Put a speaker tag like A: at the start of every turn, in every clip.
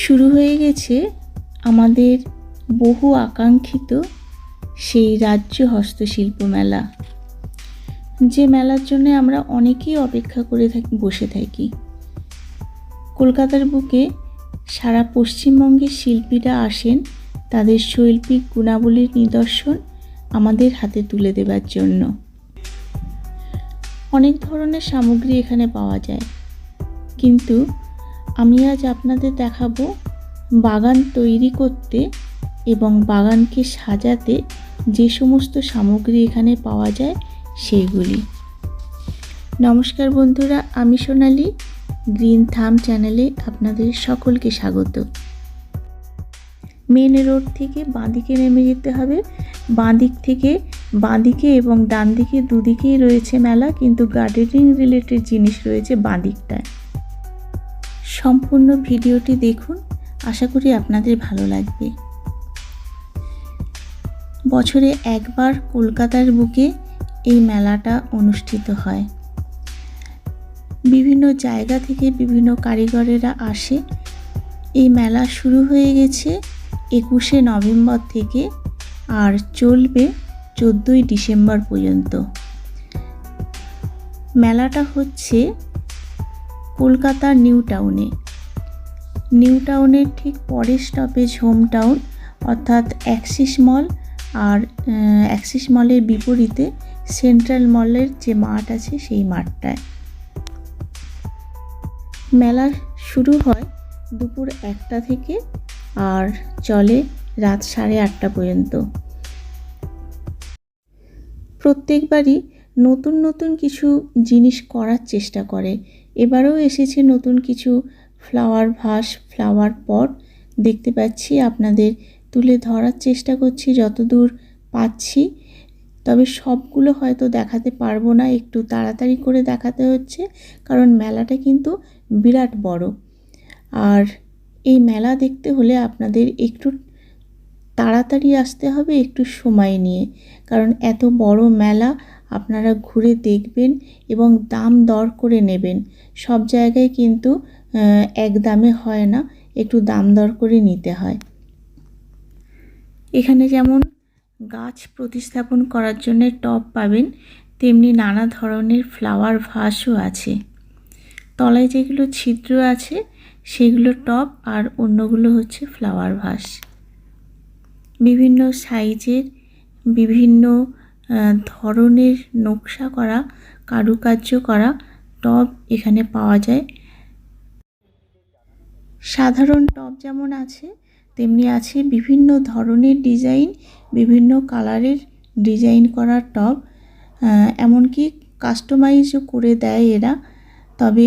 A: শুরু হয়ে গেছে আমাদের বহু আকাঙ্ক্ষিত সেই রাজ্য হস্তশিল্প মেলা, যে মেলার জন্য আমরা অনেকেই অপেক্ষা করে থাকি, বসে থাকি। কলকাতার বুকে সারা পশ্চিমবঙ্গের শিল্পীরা আসেন তাদের শৈল্পিক গুণাবলীর নিদর্শন আমাদের হাতে তুলে দেবার জন্য। অনেক ধরনের সামগ্রী এখানে পাওয়া যায়, কিন্তু আমি আজ আপনাদের দেখাবো বাগান তৈরি করতে এবং বাগানকে সাজাতে যে সমস্ত সামগ্রী এখানে পাওয়া যায় সেইগুলি। নমস্কার বন্ধুরা, আমি সোনালি, গ্রিন থাম চ্যানেলে আপনাদের সকলকে স্বাগত। মেন রোড থেকে বাঁদিকে নেমে যেতে হবে। বাঁদিক থেকে বাঁদিকে এবং ডান দিকে দুদিকেই রয়েছে মেলা, কিন্তু গার্ডেনিং রিলেটেড জিনিস রয়েছে বাঁদিকটায়। সম্পূর্ণ ভিডিওটি দেখুন। আশা করি আপনাদের ভালো লাগবে। বছরে একবার কলকাতার বুকে এই মেলাটা অনুষ্ঠিত হয়। বিভিন্ন জায়গা থেকে বিভিন্ন কারিগরেরা আসে। এই মেলা শুরু হয়ে গেছে একুশে নভেম্বর থেকে আর চলবে চোদ্দোই ডিসেম্বর পর্যন্ত। মেলাটা হচ্ছে কলকাতার নিউ টাউনে। নিউ টাউনের ঠিক পরের স্টপেজ হোম টাউন অর্থাৎ অ্যাক্সিস মল আর অ্যাক্সিস মলের বিপরীতে সেন্ট্রাল মলের যে মাঠ আছে সেই মাঠটায়। মেলা শুরু হয় দুপুর একটা থেকে আর চলে রাত সাড়ে আটটা পর্যন্ত। প্রত্যেকবারই নতুন নতুন কিছু জিনিস করার চেষ্টা করে। এবারেও এসেছে নতুন কিছু ফ্লাওয়ার ভাস ফ্লাওয়ার পট দেখতে পাচ্ছি, আপনাদের তুলে ধরার চেষ্টা করছি, যতদূর পাচ্ছি। তবে সবগুলো হয়তো দেখাতে পারব না, একটু তাড়াতাড়ি করে দেখাতে হচ্ছে, কারণ মেলাটা কিন্তু বিরাট বড়। আর এই মেলা দেখতে হলে আপনাদের একটু তাড়াতাড়ি আসতে হবে, একটু সময় নিয়ে। কারণ এত বড় মেলা আপনারা ঘুরে দেখবেন এবং দাম দর করে নেবেন। সব জায়গায় কিন্তু এক দামে হয় না, একটু দাম দর করে নিতে হয়। এখানে যেমন গাছ প্রতিস্থাপন করার জন্য টব পাবেন, তেমনি নানা ধরনের ফ্লাওয়ার ভাসও আছে। তলায় যেগুলো ছিদ্র আছে, সেগুলো টব আর অন্যগুলো হচ্ছে ফ্লাওয়ার ভাস। বিভিন্ন সাইজের বিভিন্ন ধরনের নকশা করা, কারুকার্য করা টব এখানে পাওয়া যায়। সাধারণ টব যেমন আছে, তেমনি আছে বিভিন্ন ধরনের ডিজাইন, বিভিন্ন কালারের ডিজাইন করা টব। এমনকি কাস্টমাইজও করে দেয় এরা। তবে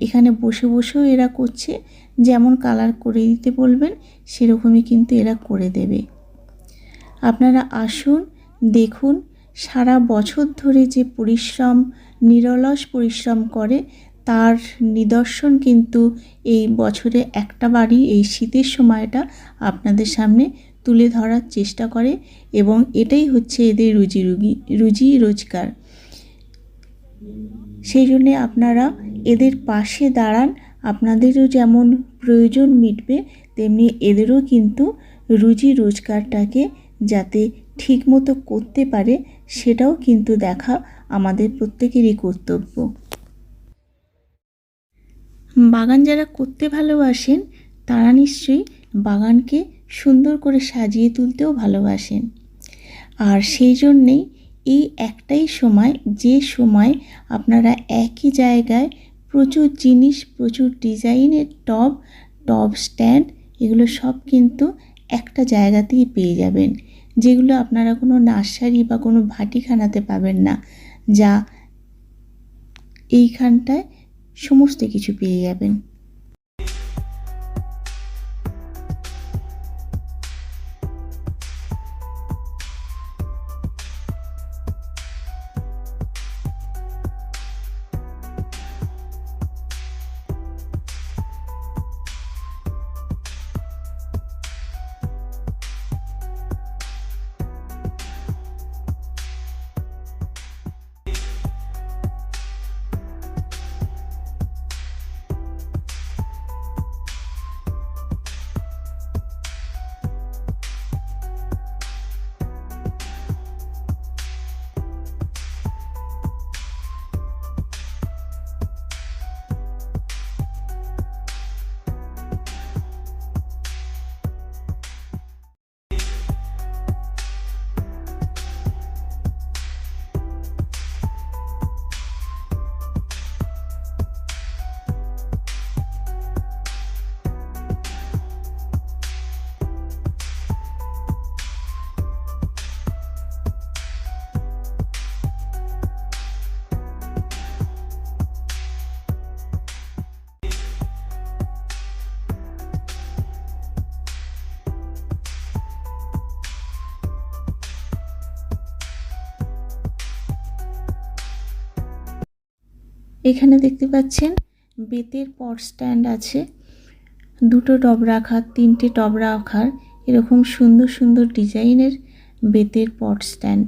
A: এখানে বসে বসেও এরা করছে। যেমন কালার করে দিতে বলবেন, সেরকমই কিন্তু এরা করে দেবে। আপনারা আসুন দেখুন, সারা বছর ধরে যে পরিশ্রম, নিরলস পরিশ্রম করে, তার নিদর্শন কিন্তু এই বছরে একটা বাড়ি এই শীতের সময়টা আপনাদের সামনে তুলে ধরার চেষ্টা করে এবং এটাই হচ্ছে এদের রুজি রুগি, রুজি রোজগার। সেই জন্যে আপনারা এদের পাশে দাঁড়ান, আপনাদেরও যেমন প্রয়োজন মিটবে, তেমনি এদেরও কিন্তু রুজি রোজগারটাকে যাতে ঠিকমতো করতে পারে, সেটাও কিন্তু দেখা আমাদের প্রত্যেকেরই কর্তব্য। বাগান যারা করতে ভালোবাসেন, তারা নিশ্চয়ই বাগানকে সুন্দর করে সাজিয়ে তুলতেও ভালোবাসেন। আর সেই জন্যেই এই একটাই সময়, যে সময় আপনারা একই জায়গায় প্রচুর জিনিস, প্রচুর ডিজাইনের টব টব স্ট্যান্ড, এগুলো সব কিন্তু একটা জায়গাতেই পেয়ে যাবেন। যেগুলো আপনারা কোনো নার্সারি বা কোনো ভাটিখানাতে পাবেন না, যা এইখানটায় সমস্ত কিছু পেয়ে যাবেন। এখানে দেখতে পাচ্ছেন বেতের পট স্ট্যান্ড আছে। দুটো টব রাখার, তিনটে টব রাখার এরকম সুন্দর সুন্দর ডিজাইনের বেতের পট স্ট্যান্ড।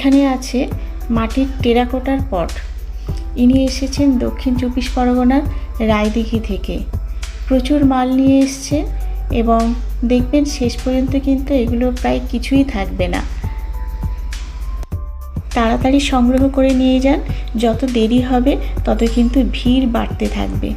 A: এখানে আছে মাটির টেরাকোটার পট। ইনি এসেছেন দক্ষিণ চব্বিশ পরগনার রায়দিঘি থেকে। প্রচুর মাল নিয়ে এসছেন এবং দেখবেন শেষ পর্যন্ত কিন্তু এগুলো প্রায় কিছুই থাকবে না। তাড়াতাড়ি সংগ্রহ করে নিয়ে যান, যত দেরি হবে তত কিন্তু ভিড় বাড়তে থাকবে।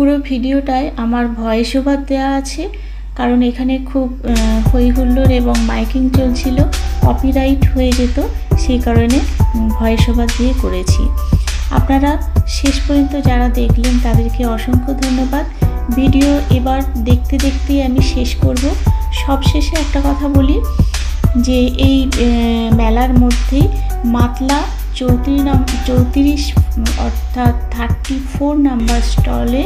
A: পুরো ভিডিওটায় আমার ভয়েস ওভার দেওয়া আছে কারণ এখানে খুব আহ, হই হুল্লোড় এবং মাইকিং চলছিল কপিরাইট হয়ে যেত সেই কারণে ভয়েস ওভার দিয়ে করেছি। আপনারা শেষ পর্যন্ত যারা দেখলেন তাদেরকে অসংখ্য ধন্যবাদ। ভিডিও এবার দেখতে দেখতেই আমি শেষ করব। সব শেষে একটা কথা বলি যে এই মেলার মধ্যে মাতলা চৌত্রিশ নাম, চৌত্রিশ, অর্থাৎ থার্টি ফোর নাম্বার স্টলে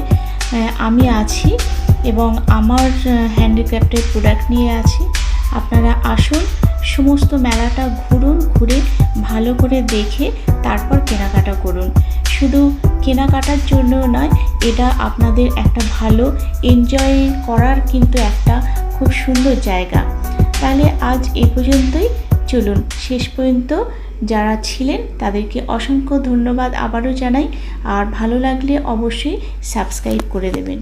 A: আমি আছি এবং আমার হ্যান্ডিক্রাফটের প্রোডাক্ট নিয়ে আছি। আপনারা আসুন, সমস্ত মেলাটা ঘুরুন, ঘুরে ভালো করে দেখে তারপর কেনাকাটা করুন। শুধু কেনাকাটার জন্য নয়, এটা আপনাদের একটা ভালো এনজয় করার কিন্তু একটা খুব সুন্দর জায়গা। তাহলে আজ এ পর্যন্তই। চলুন, শেষ পর্যন্ত যারা ছিলেন তাদেরকে অসংখ্য ধন্যবাদ আবারও জানাই। আর ভালো লাগলে অবশ্যই সাবস্ক্রাইব করে দেবেন।